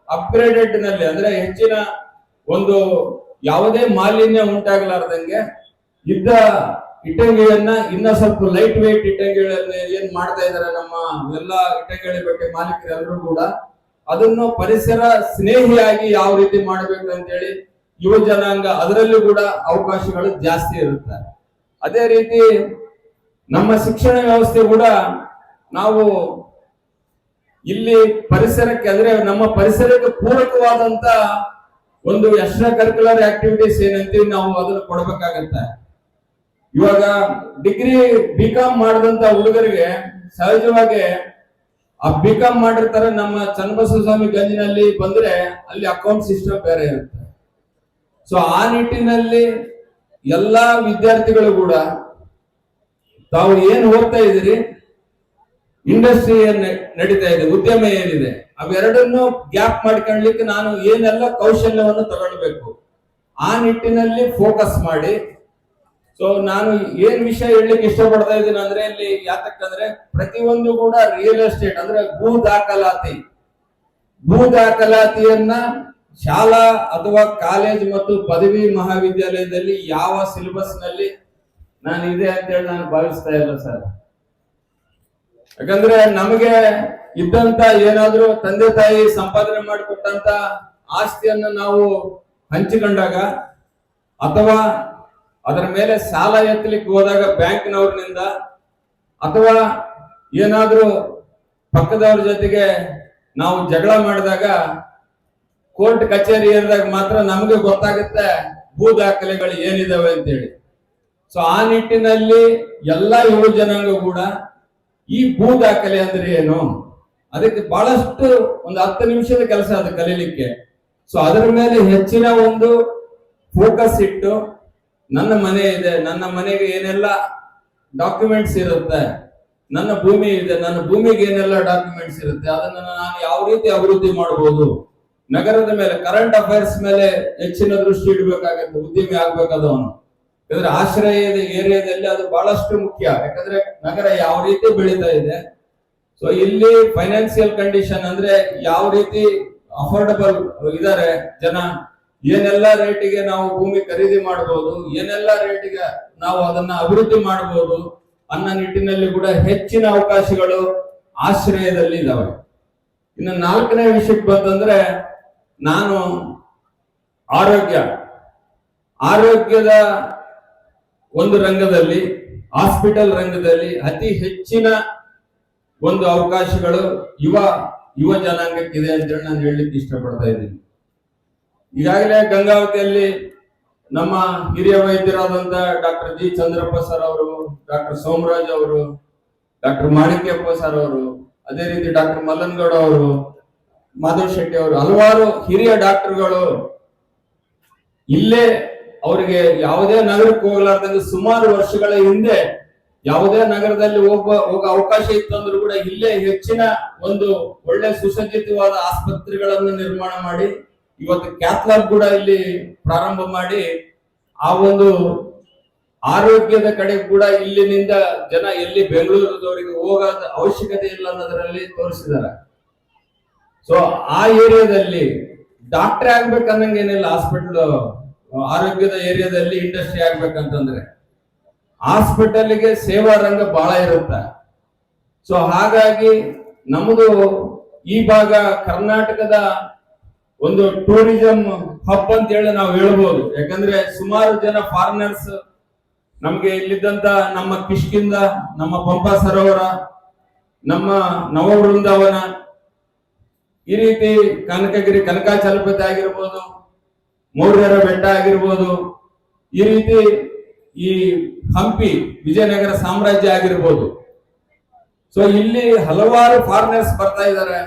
ಅಪ್ಗ್ರೇಡೆಡ್ನಲ್ಲಿ ಅಂದ್ರೆ ಹೆಚ್ಚಿನ ಒಂದು ಯಾವುದೇ ಮಾಲಿನ್ಯ ಉಂಟಾಗಲಾರ್ದಂಗೆ ಇದ್ದ ಇಟ್ಟಂಗಿಗಳನ್ನ ಇನ್ನ ಸ್ವಲ್ಪ ಲೈಟ್ ವೇಟ್ ಇಟ್ಟಂಗಿಗಳನ್ನ ಏನ್ ಮಾಡ್ತಾ ಇದಾರೆ ನಮ್ಮ ಎಲ್ಲಾ ಇಟ್ಟಂಗಿಗಳ ಬಗ್ಗೆ ಮಾಲೀಕರೆಲ್ಲರೂ ಕೂಡ ಅದನ್ನು ಪರಿಸರ ಸ್ನೇಹಿಯಾಗಿ ಯಾವ ರೀತಿ ಮಾಡಬೇಕು ಅಂತೇಳಿ ಯುವ ಜನಾಂಗ ಅದರಲ್ಲೂ ಕೂಡ ಅವಕಾಶಗಳು ಜಾಸ್ತಿ ಇರುತ್ತೆ. ಅದೇ ರೀತಿ ನಮ್ಮ ಶಿಕ್ಷಣ ವ್ಯವಸ್ಥೆ ಕೂಡ ನಾವು ಇಲ್ಲಿ ಪರಿಸರಕ್ಕೆ ಅಂದ್ರೆ ನಮ್ಮ ಪರಿಸರಕ್ಕೆ ಪೂರಕವಾದಂತ ಒಂದು ಎಕ್ಸ್ಟ್ರಾ ಕರಿಕ್ಯುಲರ್ ಆಕ್ಟಿವಿಟೀಸ್ ಏನಂತೀವಿ ನಾವು ಅದನ್ನು ಕೊಡಬೇಕಾಗತ್ತೆ. ಇವಾಗ ಡಿಗ್ರಿ ಬಿ ಕಾಮ್ ಮಾಡಿದಂತ ಹುಡುಗರಿಗೆ ಸಹಜವಾಗಿ ಆ ಬಿ ಕಾಮ್ ಮಾಡಿರ್ತಾರೆ ನಮ್ಮ ಚನ್ನಬಸವ ಸ್ವಾಮಿ ಗಂಜಿನಲ್ಲಿ ಬಂದ್ರೆ ಅಲ್ಲಿ ಅಕೌಂಟ್ ಸಿಸ್ಟಮ್ ಬೇರೆ ಇರುತ್ತೆ. ಸೊ ಆ ನಿಟ್ಟಿನಲ್ಲಿ ಎಲ್ಲಾ ವಿದ್ಯಾರ್ಥಿಗಳು ಕೂಡ ತಾವು ಏನ್ ಓದ್ತಾ ಇದ್ದೀರಿ? ಇಂಡಸ್ಟ್ರಿ ಏನ್ ನಡೀತಾ ಇದೆ, ಉದ್ಯಮ ಏನಿದೆ, ಅವೆರಡನ್ನು ಗ್ಯಾಪ್ ಮಾಡ್ಕೊಳ್ಳಿಕ್ಕೆ ನಾನು ಏನೆಲ್ಲ ಕೌಶಲ್ಯವನ್ನು ತಗೊಳ್ಬೇಕು. ಆ ನಿಟ್ಟಿನಲ್ಲಿ ಫೋಕಸ್ ಮಾಡಿ. ಸೊ ನಾನು ಏನ್ ವಿಷಯ ಹೇಳಲಿಕ್ಕೆ ಇಷ್ಟಪಡ್ತಾ ಇದ್ದೀನಿ ಅಂದ್ರೆ ಇಲ್ಲಿ ಯಾತಕ್ಕಂದ್ರೆ ಪ್ರತಿಯೊಂದು ಕೂಡ ರಿಯಲ್ ಎಸ್ಟೇಟ್ ಅಂದ್ರೆ ಭೂ ದಾಖಲಾತಿ. ಭೂ ದಾಖಲಾತಿಯನ್ನ ಶಾಲಾ ಅಥವಾ ಕಾಲೇಜ್ ಮತ್ತು ಪದವಿ ಮಹಾವಿದ್ಯಾಲಯದಲ್ಲಿ ಯಾವ ಸಿಲೆಬಸ್ನಲ್ಲಿ ನಾನು ಇದೆ ಅಂತೇಳಿ ನಾನು ಭಾವಿಸ್ತಾ ಇಲ್ಲ ಸರ್. ಯಾಕಂದ್ರೆ ನಮಗೆ ಇದ್ದಂತ ಏನಾದ್ರೂ ತಂದೆ ತಾಯಿ ಸಂಪಾದನೆ ಮಾಡಿಕೊಟ್ಟಂತ ಆಸ್ತಿಯನ್ನ ನಾವು ಹಂಚಿಕೊಂಡಾಗ ಅಥವಾ ಅದರ ಮೇಲೆ ಸಾಲ ಎತ್ತಲಿಕ್ಕೆ ಹೋದಾಗ ಬ್ಯಾಂಕ್ನವ್ರನಿಂದ ಅಥವಾ ಏನಾದ್ರೂ ಪಕ್ಕದವ್ರ ಜೊತೆಗೆ ನಾವು ಜಗಳ ಮಾಡಿದಾಗ ಕೋರ್ಟ್ ಕಚೇರಿ ಏರಿದಾಗ ಮಾತ್ರ ನಮಗೆ ಗೊತ್ತಾಗುತ್ತೆ ಭೂ ದಾಖಲೆಗಳು ಏನಿದಾವೆ ಅಂತೇಳಿ. ಸೊ ಆ ನಿಟ್ಟಿನಲ್ಲಿ ಎಲ್ಲ ಯುವ ಜನಾಂಗ ಕೂಡ ಈ ಭೂ ದಾಖಲೆ ಅಂದ್ರೆ ಏನು? ಅದಕ್ಕೆ ಬಹಳಷ್ಟು ಒಂದು ಹತ್ತು ನಿಮಿಷದ ಕೆಲಸ ಅದು ಕಲೀಲಿಕ್ಕೆ. ಸೊ ಅದರ ಮೇಲೆ ಹೆಚ್ಚಿನ ಒಂದು ಫೋಕಸ್ ಇಟ್ಟು ನನ್ನ ಮನೆ ಇದೆ, ನನ್ನ ಮನೆಗೆ ಏನೆಲ್ಲ ಡಾಕ್ಯುಮೆಂಟ್ಸ್ ಇರುತ್ತೆ, ನನ್ನ ಭೂಮಿ ಇದೆ, ನನ್ನ ಭೂಮಿಗೆ ಏನೆಲ್ಲ ಡಾಕ್ಯುಮೆಂಟ್ಸ್ ಇರುತ್ತೆ, ಅದನ್ನ ನಾನು ಯಾವ ರೀತಿ ಅಭಿವೃದ್ಧಿ ಮಾಡಬಹುದು ನಗರದ ಮೇಲೆ ಕರೆಂಟ್ ಅಫೈರ್ಸ್ ಮೇಲೆ ಹೆಚ್ಚಿನ ದೃಷ್ಟಿ ಇಡಬೇಕಾಗತ್ತೆ, ಉದ್ಯಮಿ ಆಗ್ಬೇಕಾದವನು. ಯಾಕಂದ್ರೆ ಆಶ್ರಯದ ಏರಿಯಾದಲ್ಲಿ ಅದು ಬಹಳಷ್ಟು ಮುಖ್ಯ. ಯಾಕಂದ್ರೆ ನಗರ ಯಾವ ರೀತಿ ಬೆಳೀತಾ ಇದೆ ಸೊ ಇಲ್ಲಿ ಫೈನಾನ್ಸಿಯಲ್ ಕಂಡೀಷನ್ ಅಂದ್ರೆ ಯಾವ ರೀತಿ ಅಫೋರ್ಡಬಲ್ ಇದಾರೆ ಜನ, ಏನೆಲ್ಲ ರೇಟಿಗೆ ನಾವು ಭೂಮಿ ಖರೀದಿ ಮಾಡಬಹುದು ಏನೆಲ್ಲ ರೇಟಿಗೆ ನಾವು ಅದನ್ನ ಅಭಿವೃದ್ಧಿ ಮಾಡಬಹುದು ಅನ್ನೋ ನಿಟ್ಟಿನಲ್ಲಿ ಕೂಡ ಹೆಚ್ಚಿನ ಅವಕಾಶಗಳು ಆಶ್ರಯದಲ್ಲಿ ಇದಾವೆ. ಇನ್ನು ನಾಲ್ಕನೇ ವಿಷಯಕ್ಕೆ ಬಂತಂದ್ರೆ ನಾನು ಆರೋಗ್ಯ, ಆರೋಗ್ಯದ ಒಂದು ರಂಗದಲ್ಲಿ, ಹಾಸ್ಪಿಟಲ್ ರಂಗದಲ್ಲಿ ಅತಿ ಹೆಚ್ಚಿನ ಒಂದು ಅವಕಾಶಗಳು ಯುವ ಯುವ ಜನಾಂಗಕ್ಕಿದೆ ಅಂತೇಳಿ ನಾನು ಹೇಳಲಿಕ್ಕೆ ಇಷ್ಟಪಡ್ತಾ ಇದ್ದೀನಿ. ಈಗಾಗಲೇ ಗಂಗಾವತಿಯಲ್ಲಿ ನಮ್ಮ ಹಿರಿಯ ವೈದ್ಯರಾದಂತ ಡಾಕ್ಟರ್ ಜಿ ಚಂದ್ರಪ್ಪ ಸರ್ ಅವರು, ಡಾಕ್ಟರ್ ಸೋಮರಾಜ್ ಅವರು, ಡಾಕ್ಟರ್ ಮಾಣಿಕ್ಯಪ್ಪ ಸರ್ ಅವರು, ಅದೇ ರೀತಿ ಡಾಕ್ಟರ್ ಮಲ್ಲನ್ಗೌಡ ಅವರು ಮಾಧವ್ ಶೆಟ್ಟಿ ಅವರು ಹಲವಾರು ಹಿರಿಯ ಡಾಕ್ಟರ್ಗಳು ಇಲ್ಲೇ ಅವರಿಗೆ ಯಾವುದೇ ನಗರಕ್ಕೆ ಹೋಗಲಾರ್ದಂಗೆ ಸುಮಾರು ವರ್ಷಗಳ ಹಿಂದೆ ಯಾವುದೇ ನಗರದಲ್ಲಿ ಹೋಗುವ ಹೋಗೋ ಅವಕಾಶ ಇತ್ತು ಅಂದ್ರೂ ಕೂಡ ಇಲ್ಲೇ ಹೆಚ್ಚಿನ ಒಂದು ಒಳ್ಳೆ ಸುಸಜ್ಜಿತವಾದ ಆಸ್ಪತ್ರೆಗಳನ್ನು ನಿರ್ಮಾಣ ಮಾಡಿ, ಇವತ್ತು ಕ್ಯಾಥ್ಲಾಬ್ ಕೂಡ ಇಲ್ಲಿ ಪ್ರಾರಂಭ ಮಾಡಿ, ಆ ಒಂದು ಆರೋಗ್ಯದ ಕಡೆ ಕೂಡ ಇಲ್ಲಿನಿಂದ ಜನ ಎಲ್ಲಿ ಬೆಂಗಳೂರದವರಿಗೆ ಹೋಗೋದ ಅವಶ್ಯಕತೆ ಇಲ್ಲ ಅನ್ನೋದರಲ್ಲಿ ತೋರಿಸಿದ್ದಾರೆ. ಸೊ ಆ ಏರಿಯಾದಲ್ಲಿ ಡಾಕ್ಟರ್ ಆಗ್ಬೇಕಂದಂಗೆ ಏನಿಲ್ಲ ಹಾಸ್ಪಿಟಲ್ ಆರೋಗ್ಯದ ಏರಿಯಾದಲ್ಲಿ ಇಂಡಸ್ಟ್ರಿ ಆಗ್ಬೇಕಂತಂದ್ರೆ ಹಾಸ್ಪಿಟಲ್ಗೆ ಸೇವಾ ರಂಗ ಬಹಳ ಇರುತ್ತೆ. ಸೊ ಹಾಗಾಗಿ ನಮ್ದು ಈ ಭಾಗ ಕರ್ನಾಟಕದ ಒಂದು ಟೂರಿಸಂ ಹಬ್ ಅಂತ ಹೇಳಿ ನಾವು ಹೇಳ್ಬೋದು. ಯಾಕಂದ್ರೆ ಸುಮಾರು ಜನ ಫಾರಿನರ್ಸ್ ನಮ್ಗೆ ಇಲ್ಲಿದ್ದಂತ ನಮ್ಮ ಕಿಷ್ಕಿಂದ, ನಮ್ಮ ಪಂಪ ಸರೋವರ, ನಮ್ಮ ನವ ವೃಂದಾವನ ಈ ರೀತಿ ಕನಕಗಿರಿ ಕನಕಾಚಲಪತಿ ಆಗಿರ್ಬೋದು, ಮೌರ್ಯರ ಬೆಟ್ಟ ಆಗಿರ್ಬೋದು, ಈ ರೀತಿ ಈ ಹಂಪಿ ವಿಜಯನಗರ ಸಾಮ್ರಾಜ್ಯ ಆಗಿರ್ಬೋದು. ಸೊ ಇಲ್ಲಿ ಹಲವಾರು ಫಾರಿನರ್ಸ್ ಬರ್ತಾ ಇದ್ದಾರೆ.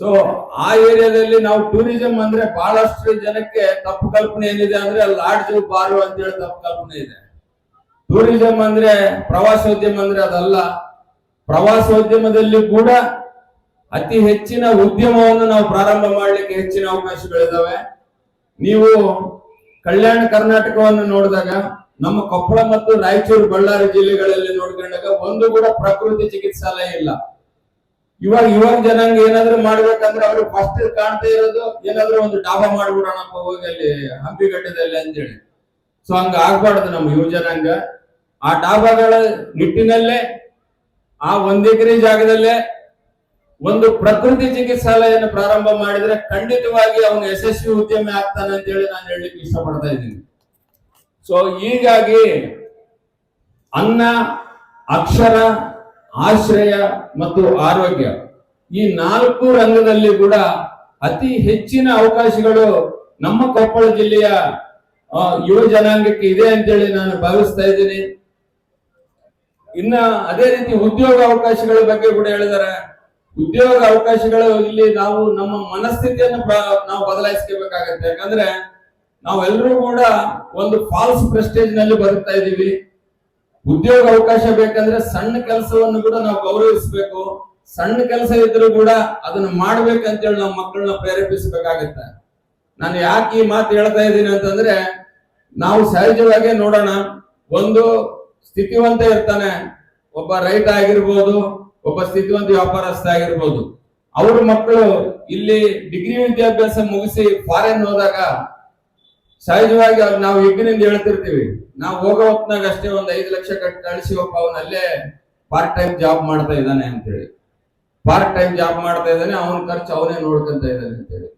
ಸೊ ಆ ಏರಿಯಾದಲ್ಲಿ ನಾವು ಟೂರಿಸಂ ಅಂದ್ರೆ ಬಹಳಷ್ಟು ಜನಕ್ಕೆ ತಪ್ಪು ಕಲ್ಪನೆ ಏನಿದೆ ಅಂದ್ರೆ ಲಾಡ್ಜ್ ಬಾರು ಅಂತೇಳಿ ತಪ್ಪು ಕಲ್ಪನೆ ಇದೆ. ಟೂರಿಸಂ ಅಂದ್ರೆ ಪ್ರವಾಸೋದ್ಯಮ ಅಂದ್ರೆ ಅದಲ್ಲ. ಪ್ರವಾಸೋದ್ಯಮದಲ್ಲಿ ಕೂಡ ಅತಿ ಹೆಚ್ಚಿನ ಉದ್ಯಮವನ್ನು ನಾವು ಪ್ರಾರಂಭ ಮಾಡಲಿಕ್ಕೆ ಹೆಚ್ಚಿನ ಅವಕಾಶಗಳಿದಾವೆ. ನೀವು ಕಲ್ಯಾಣ ಕರ್ನಾಟಕವನ್ನು ನೋಡಿದಾಗ, ನಮ್ಮ ಕೊಪ್ಪಳ ಮತ್ತು ರಾಯಚೂರು, ಬಳ್ಳಾರಿ ಜಿಲ್ಲೆಗಳಲ್ಲಿ ನೋಡ್ಕೊಂಡಾಗ ಒಂದು ಕೂಡ ಪ್ರಕೃತಿ ಚಿಕಿತ್ಸಾಲಯ ಇಲ್ಲ. ಇವಾಗ ಯುವ ಜನಾಂಗ ಏನಾದ್ರೂ ಮಾಡ್ಬೇಕಂದ್ರೆ ಅವ್ರಿಗೆ ಫಸ್ಟ್ ಕಾಣ್ತಾ ಇರೋದು, ಏನಾದ್ರೂ ಒಂದು ಡಾಬಾ ಮಾಡ್ಬಿಡೋಣಪ್ಪ ಹೋಗಿ ಅಲ್ಲಿ ಹಂಪಿಗಟ್ಟದಲ್ಲಿ ಅಂತೇಳಿ ಸೊ ಹಂಗ ಆಗ್ಬಾರ್ದು ನಮ್ಮ ಯುವ ಜನಾಂಗ. ಆ ಡಾಬಾಗಳ ನಿಟ್ಟಿನಲ್ಲೇ, ಆ ಒಂದ್ ಎಕರೆ ಜಾಗದಲ್ಲೇ ಒಂದು ಪ್ರಕೃತಿ ಚಿಕಿತ್ಸಾಲಯನ ಪ್ರಾರಂಭ ಮಾಡಿದ್ರೆ ಖಂಡಿತವಾಗಿ ಅವನು ಯಶಸ್ವಿ ಉದ್ಯಮಿ ಆಗ್ತಾನೆ ಅಂತ ಹೇಳಿ ನಾನು ಹೇಳಲಿಕ್ಕೆ ಇಷ್ಟಪಡ್ತಾ ಇದ್ದೀನಿ. ಸೊ ಹೀಗಾಗಿ ಅನ್ನ, ಅಕ್ಷರ, ಆಶ್ರಯ ಮತ್ತು ಆರೋಗ್ಯ ಈ ನಾಲ್ಕು ರಂಗದಲ್ಲಿ ಕೂಡ ಅತಿ ಹೆಚ್ಚಿನ ಅವಕಾಶಗಳು ನಮ್ಮ ಕೊಪ್ಪಳ ಜಿಲ್ಲೆಯ ಯುವ ಜನಾಂಗಕ್ಕೆ ಇದೆ ಅಂತೇಳಿ ನಾನು ಭಾವಿಸ್ತಾ ಇದ್ದೀನಿ. ಇನ್ನ ಅದೇ ರೀತಿ ಉದ್ಯೋಗ ಅವಕಾಶಗಳ ಬಗ್ಗೆ ಕೂಡ ಹೇಳಿದಾರೆ. ಉದ್ಯೋಗ ಅವಕಾಶಗಳು ಇಲ್ಲಿ ನಾವು ನಮ್ಮ ಮನಸ್ಥಿತಿಯನ್ನು ನಾವು ಬದಲಾಯಿಸ್ಕೋಬೇಕಾಗತ್ತೆ. ಯಾಕಂದ್ರೆ ನಾವೆಲ್ಲರೂ ಕೂಡ ಒಂದು ಫಾಲ್ಸ್ ಪ್ರೆಸ್ಟೇಜ್ನಲ್ಲಿ ಬರುತ್ತಾ ಇದೀವಿ ಉದ್ಯೋಗ ಅವಕಾಶ ಬೇಕಂದ್ರೆ ಸಣ್ಣ ಕೆಲಸವನ್ನು ಕೂಡ ನಾವು ಗೌರವಿಸಬೇಕು. ಸಣ್ಣ ಕೆಲಸ ಇದ್ರೂ ಕೂಡ ಅದನ್ನ ಮಾಡ್ಬೇಕಂತೇಳಿ ನಾವು ಮಕ್ಕಳನ್ನ ಪ್ರೇರೇಪಿಸಬೇಕಾಗತ್ತೆ. ನಾನು ಯಾಕೆ ಈ ಮಾತು ಹೇಳ್ತಾ ಇದ್ದೀನಿ ಅಂತಂದ್ರೆ, ನಾವು ಸಹಜವಾಗಿ ನೋಡೋಣ, ಒಂದು ಸ್ಥಿತಿವಂತ ಇರ್ತಾನೆ. ಒಬ್ಬ ರೈತ ಆಗಿರ್ಬೋದು ಒಬ್ಬ ಸ್ಥಿತಿವಂತ ವ್ಯಾಪಾರಸ್ಥ ಆಗಿರ್ಬೋದು. ಅವ್ರ ಮಕ್ಕಳು ಇಲ್ಲಿ ಡಿಗ್ರಿ ವಿದ್ಯಾಭ್ಯಾಸ ಮುಗಿಸಿ ಫಾರಿನ್ ಹೋದಾಗ ಸಹಜವಾಗಿ ಅವ್ರು ನಾವು ಈಗಿನಿಂದ ಹೇಳ್ತಿರ್ತೀವಿ. ನಾವು ಹೋಗೋ ಹೊತ್ನಾಗ ಅಷ್ಟೇ ಒಂದು ಐದು ಲಕ್ಷ ಕಟ್ಟಿ ಕಳಿಸಿ ಒಬ್ಬ ಅವನ್ ಪಾರ್ಟ್ ಟೈಮ್ ಜಾಬ್ ಮಾಡ್ತಾ ಇದ್ದಾನೆ ಅಂತೇಳಿ. ಪಾರ್ಟ್ ಟೈಮ್ ಜಾಬ್ ಮಾಡ್ತಾ ಇದ್ದಾನೆ, ಅವನ ಖರ್ಚು ಅವನೇ ನೋಡ್ಕೊಂತ ಇದ್ದಾನೆ ಅಂತೇಳಿ.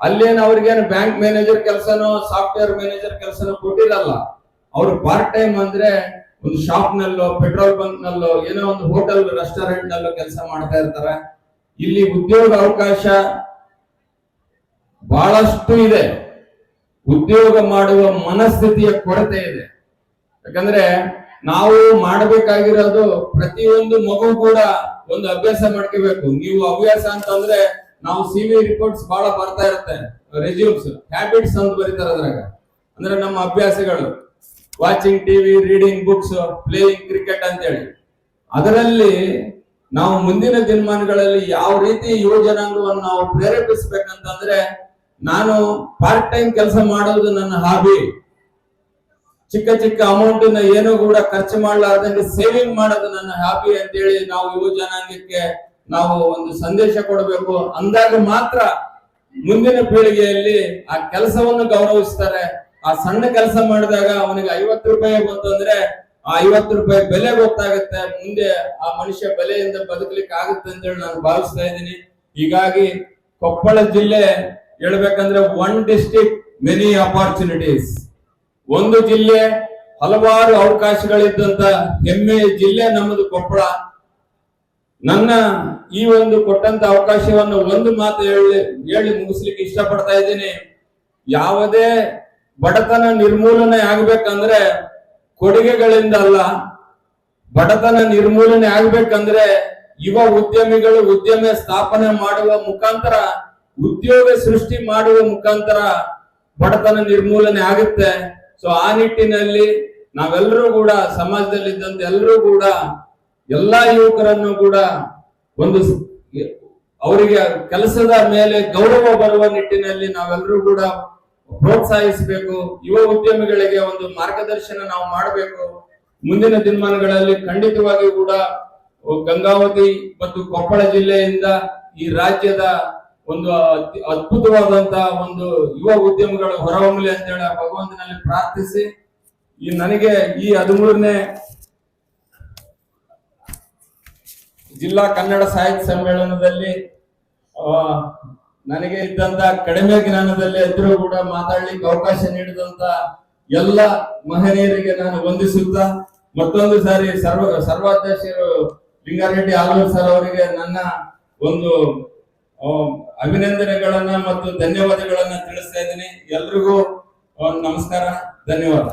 ಅಲ್ಲೇನು ಅವ್ರಿಗೇನು ಬ್ಯಾಂಕ್ ಮ್ಯಾನೇಜರ್ ಕೆಲಸನೋ ಸಾಫ್ಟ್ವೇರ್ ಮ್ಯಾನೇಜರ್ ಕೆಲಸನೋ ಕೊಟ್ಟಿರಲ್ಲ. ಅವ್ರು ಪಾರ್ಟ್ ಟೈಮ್ ಅಂದ್ರೆ ಒಂದು ಶಾಪ್ ನಲ್ಲೋ ಪೆಟ್ರೋಲ್ ಬಂಕ್ ನಲ್ಲೋ ಏನೋ ಒಂದು ಹೋಟೆಲ್ ರೆಸ್ಟೋರೆಂಟ್ ನಲ್ಲೋ ಕೆಲಸ ಮಾಡ್ತಾ ಇರ್ತಾರೆ. ಇಲ್ಲಿ ಉದ್ಯೋಗ ಅವಕಾಶ ಬಹಳಷ್ಟು ಇದೆ. ಉದ್ಯೋಗ ಮಾಡುವ ಮನಸ್ಥಿತಿಯ ಕೊರತೆ ಇದೆ. ಯಾಕಂದ್ರೆ ನಾವು ಮಾಡಬೇಕಾಗಿರೋದು ಪ್ರತಿಯೊಂದು ಮಗು ಕೂಡ ಒಂದು ಅಭ್ಯಾಸ ಮಾಡ್ಕೋಬೇಕು. ನೀವು ಹವ್ಯಾಸ ಅಂತಂದ್ರೆ ನಾವು ಸಿ ವಿ ರಿಪೋರ್ಟ್ಸ್ ಬಹಳ ಬರ್ತಾ ಇರುತ್ತೆ. ರೆಸ್ಯೂಮ್ಸ್ ಹ್ಯಾಬಿಟ್ಸ್ ಅಂತ ಬರೀತಾರೆ ಅದ್ರಾಗ. ಅಂದ್ರೆ ನಮ್ಮ ಅಭ್ಯಾಸಗಳು. Watching TV reading books playing cricket ಅಂತೇಳಿ. ಅದರಲ್ಲಿ ನಾವು ಮುಂದಿನ ದಿನಮಾನಗಳಲ್ಲಿ ಯಾವ ರೀತಿ ಯುವ ಜನಾಂಗವನ್ನು ನಾವು ಪ್ರೇರೇಪಿಸ್ಬೇಕಂತಂದ್ರೆ ನಾನು ಪಾರ್ಟ್ ಟೈಮ್ ಕೆಲಸ ಮಾಡೋದು ನನ್ನ ಹಾಬಿ ಚಿಕ್ಕ ಚಿಕ್ಕ ಅಮೌಂಟ್ ಏನು ಕೂಡ ಖರ್ಚು ಮಾಡಲಾರ್ದಂಗೆ ಸೇವಿಂಗ್ ಮಾಡೋದು ನನ್ನ ಹಾಬಿ ಅಂತೇಳಿ ನಾವು ಯುವ ಜನಾಂಗಕ್ಕೆ ನಾವು ಒಂದು ಸಂದೇಶ ಕೊಡಬೇಕು. ಅಂದಾಗ ಮಾತ್ರ ಮುಂದಿನ ಪೀಳಿಗೆಯಲ್ಲಿ ಆ ಕೆಲಸವನ್ನು ಗೌರವಿಸ್ತಾರೆ. ಆ ಸಣ್ಣ ಕೆಲಸ ಮಾಡಿದಾಗ ಅವನಿಗೆ ಐವತ್ತು ರೂಪಾಯಿ ಬಂತಂದ್ರೆ ಆ ಐವತ್ತು ರೂಪಾಯಿ ಬೆಲೆ ಗೊತ್ತಾಗುತ್ತೆ. ಮುಂದೆ ಆ ಮನುಷ್ಯ ಬೆಲೆಯಿಂದ ಬದುಕಲಿಕ್ಕೆ ಆಗುತ್ತೆ ಅಂತೇಳಿ ನಾನು ಭಾವಿಸ್ತಾ ಇದ್ದೀನಿ. ಹೀಗಾಗಿ ಕೊಪ್ಪಳ ಜಿಲ್ಲೆ ಹೇಳ್ಬೇಕಂದ್ರೆ ಒನ್ ಡಿಸ್ಟಿಕ್ ಮೆನಿ ಅಪಾರ್ಚುನಿಟೀಸ್ ಒಂದು ಜಿಲ್ಲೆ ಹಲವಾರು ಅವಕಾಶಗಳಿದ್ದಂತ ಹೆಮ್ಮೆಯ ಜಿಲ್ಲೆ ನಮ್ಮದು ಕೊಪ್ಪಳ. ನನ್ನ ಈ ಒಂದು ಕೊಟ್ಟಂತ ಅವಕಾಶವನ್ನು ಒಂದು ಮಾತು ಹೇಳಿ ಹೇಳಿ ಮುಗಿಸ್ಲಿಕ್ಕೆ ಇಷ್ಟಪಡ್ತಾ ಇದ್ದೀನಿ. ಯಾವುದೇ ಬಡತನ ನಿರ್ಮೂಲನೆ ಆಗ್ಬೇಕಂದ್ರೆ ಕೊಡುಗೆಗಳಿಂದ ಅಲ್ಲ, ಬಡತನ ನಿರ್ಮೂಲನೆ ಆಗ್ಬೇಕಂದ್ರೆ ಯುವ ಉದ್ಯಮಿಗಳು ಉದ್ಯಮ ಸ್ಥಾಪನೆ ಮಾಡುವ ಮುಖಾಂತರ, ಉದ್ಯೋಗ ಸೃಷ್ಟಿ ಮಾಡುವ ಮುಖಾಂತರ ಬಡತನ ನಿರ್ಮೂಲನೆ ಆಗುತ್ತೆ. ಸೊ ಆ ನಿಟ್ಟಿನಲ್ಲಿ ನಾವೆಲ್ಲರೂ ಕೂಡ ಸಮಾಜದಲ್ಲಿ ಇದ್ದಂತ ಎಲ್ಲರೂ ಕೂಡ, ಎಲ್ಲಾ ಯುವಕರನ್ನು ಕೂಡ ಒಂದು ಅವರಿಗೆ ಕೆಲಸದ ಮೇಲೆ ಗೌರವ ಬರುವ ನಿಟ್ಟಿನಲ್ಲಿ ನಾವೆಲ್ಲರೂ ಕೂಡ ಪ್ರೋತ್ಸಾಹಿಸಬೇಕು. ಯುವ ಉದ್ಯಮಿಗಳಿಗೆ ಒಂದು ಮಾರ್ಗದರ್ಶನ ನಾವು ಮಾಡಬೇಕು. ಮುಂದಿನ ದಿನಮಾನಗಳಲ್ಲಿ ಖಂಡಿತವಾಗಿಯೂ ಕೂಡ ಗಂಗಾವತಿ ಮತ್ತು ಕೊಪ್ಪಳ ಜಿಲ್ಲೆಯಿಂದ ಈ ರಾಜ್ಯದ ಒಂದು ಅತಿ- ಅದ್ಭುತವಾದಂತ ಒಂದು ಯುವ ಉದ್ಯಮಗಳು ಹೊರಹೊಮ್ಮಲಿ ಅಂತ ಹೇಳಿ ಭಗವಂತನಲ್ಲಿ ಪ್ರಾರ್ಥಿಸಿ, ಈ ನನಗೆ ಈ ಹದಿಮೂರನೇ ಜಿಲ್ಲಾ ಕನ್ನಡ ಸಾಹಿತ್ಯ ಸಮ್ಮೇಳನದಲ್ಲಿ ನನಗೆ ಇದ್ದಂತ ಕಡಿಮೆ ಜ್ಞಾನದಲ್ಲಿ ಇದ್ರೂ ಕೂಡ ಮಾತಾಡ್ಲಿಕ್ಕೆ ಅವಕಾಶ ನೀಡಿದಂತ ಎಲ್ಲ ಮಹನೀಯರಿಗೆ ನಾನು ವಂದಿಸುತ್ತಾ ಮತ್ತೊಂದು ಸಾರಿ ಸರ್ವ, ಸರ್ವಾಧ್ಯಕ್ಷರು ಲಿಂಗಾರೆಡ್ಡಿ ಆಲೂರ್ ಸರ್ ಅವರಿಗೆ ನನ್ನ ಒಂದು ಅಭಿನಂದನೆಗಳನ್ನ ಮತ್ತು ಧನ್ಯವಾದಗಳನ್ನ ತಿಳಿಸ್ತಾ ಇದ್ದೀನಿ. ಎಲ್ರಿಗೂ ನಮಸ್ಕಾರ, ಧನ್ಯವಾದ.